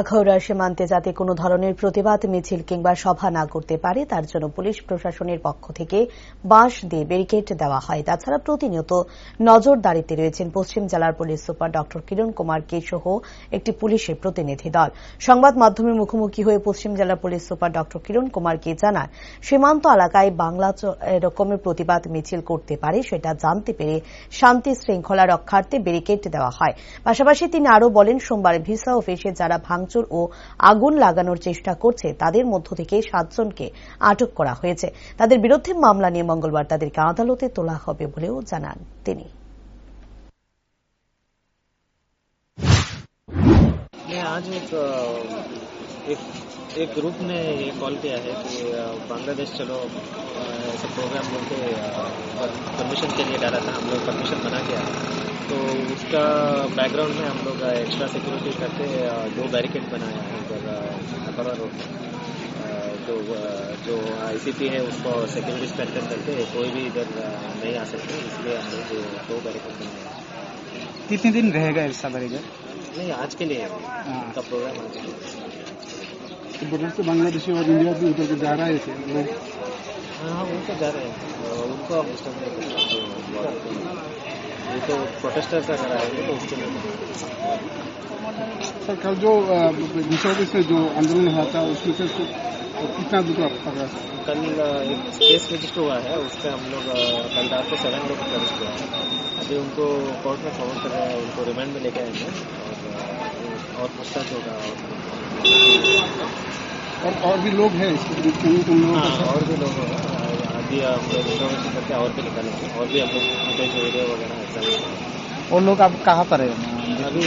আখাউড়া সীমান্তে যাতে কোনো ধরনের প্রতিবাদ, মিছিল কিংবা সভা না করতে পারে, তার জন্য পুলিশ প্রশাসনের পক্ষ থেকে বাঁশ দিয়ে ব্যারিকেড দেওয়া হয়। তাছাড়া প্রতিনিয়ত নজরদারিতে রয়েছেন পশ্চিম জেলার পুলিশ সুপার ড কিরণ কুমার কে সহ একটি পুলিশের প্রতিনিধি দল। সংবাদ মাধ্যমের মুখোমুখি হয়ে পশ্চিম জেলার পুলিশ সুপার ড কিরণ কুমার কে জানান, সীমান্ত এলাকায় বাংলা এরকমের প্রতিবাদ, মিছিল করতে পারে, সেটা জানতে পেরে শান্তি শৃঙ্খলা রক্ষার্থে ব্যারিকেড দেওয়া হয়। পাশাপাশি তিনি আরও বলেন, সোমবার ভিসা অফিসে যারা ভাঙচুর ও আগুন লাগানোর চেষ্টা করছে তাদের মধ্য থেকে সাতজনকে আটক করা হয়েছে তাদের বিরুদ্ধে মামলা নিয়ে মঙ্গলবার তাদেরকে আদালতে তোলা হবে বলেও জানান তিনি मैं आज एक अ, एक एक ग्रुप ने ये कॉल किया है कि बांग्लादेश चलो ऐसे प्रोग्राम बोल के परमिशन के लिए डाला था हम लोग परमिशन बना के आए। तो उसका बैकग्राउंड में हम लोग एक्स्ट्रा सिक्योरिटी करके दो बैरिकेड बनाया है इधर अखबार रोड में जो जो आईसीपी है उसको सिक्योरिटी स्ट्रेंथन करके कोई भी इधर नहीं आ सकते इसलिए हम लोग दो बैरिकेड बनाए हैं। कितने दिन रहेगा ऐसा बनेगा नहीं आज के लिए है। हाँ। का प्रोग्राम आज के लिए। तो बॉर्डर से बांग्लादेशी और इंडिया भी उधर के जा रहे है थे। लोग हाँ उनको जा रहे हैं। उनको हम डिस्टर्ब नहीं करते जो border पे हैं। ये तो तो उसके लिए। सर कल जो विषय से जो आंदोलन हुआ था उसमें से तो कितना दूर आप पकड़ा? कल एक केस रजिस्टर हुआ है उस पर हम लोग कल रात को सेवन लोग अरेस्ट हुआ है। अभी उनको कोर्ट में फॉर्म कर रहे हैं उनको रिमांड में लेके आएँगे। और पूछताछ होगा और और और भी लोग हैं इसके बीच में तुम लोगों हाँ और भी लोग अभी हम लोग इंफॉर्मेशन करके और भी निकालेंगे और भी हम लोग फुटेज वीडियो वगैरह और लोग आप कहाँ पर है? अभी